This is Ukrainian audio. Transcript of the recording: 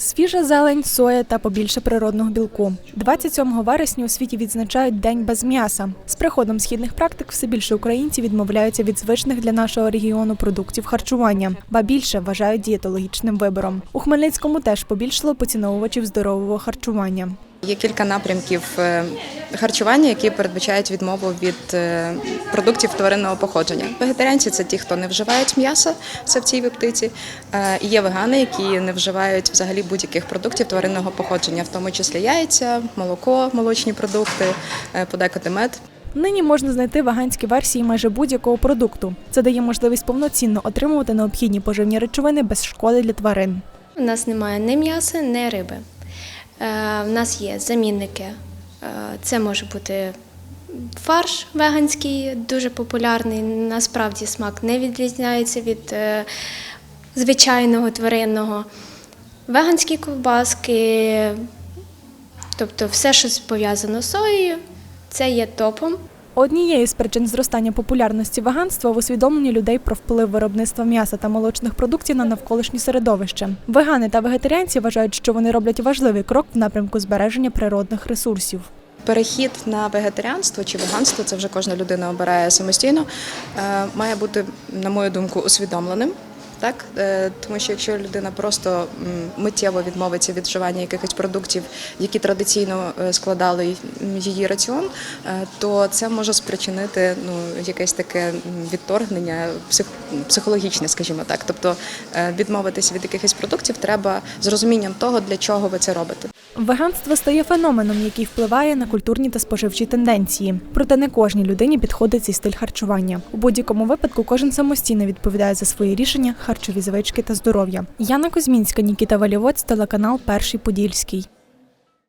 Свіжа зелень, соя та побільше природного білку. 27 вересня у світі відзначають День без м'яса. З приходом східних практик все більше українців відмовляються від звичних для нашого регіону продуктів харчування, ба більше вважають дієтологічним вибором. У Хмельницькому теж побільшало поціновувачів здорового харчування. Є кілька напрямків е, харчування, які передбачають відмову від е, продуктів тваринного походження. Вегетаріанці це ті, хто не вживають м'яса савців і птиці. Е, І є вегани, які не вживають взагалі будь-яких продуктів тваринного походження, в тому числі яйця, молоко, молочні продукти, подекуди мед. Нині можна знайти веганські версії майже будь-якого продукту. Це дає можливість повноцінно отримувати необхідні поживні речовини без шкоди для тварин. У нас немає ні м'яса, ні риби. Е, У нас є замінники. Е, Це може бути фарш веганський, дуже популярний. Насправді смак не відрізняється від е, звичайного тваринного. Веганські ковбаски, тобто все, що пов'язано з соєю, це є топом. Однією з причин зростання популярності веганства в усвідомленні людей про вплив виробництва м'яса та молочних продуктів на навколишнє середовище. Вегани та вегетаріанці вважають, що вони роблять важливий крок в напрямку збереження природних ресурсів. Перехід на вегетаріанство чи веганство, це вже кожна людина обирає самостійно, е, має бути, на мою думку, усвідомленим. Так, Е, тому що якщо людина просто миттєво відмовиться від вживання якихось продуктів, які традиційно е, складали її раціон, е, то це може спричинити ну якесь таке відторгнення психологічне, скажімо так. Тобто відмовитися від якихось продуктів треба з розумінням того, для чого ви це робите. Веганство стає феноменом, який впливає на культурні та споживчі тенденції. Проте не кожній людині підходить цей стиль харчування. У будь-якому випадку кожен самостійно відповідає за свої рішення, харчові звички та здоров'я. Яна Кузьмінська, Нікіта Валівоць, телеканал Перший Подільський.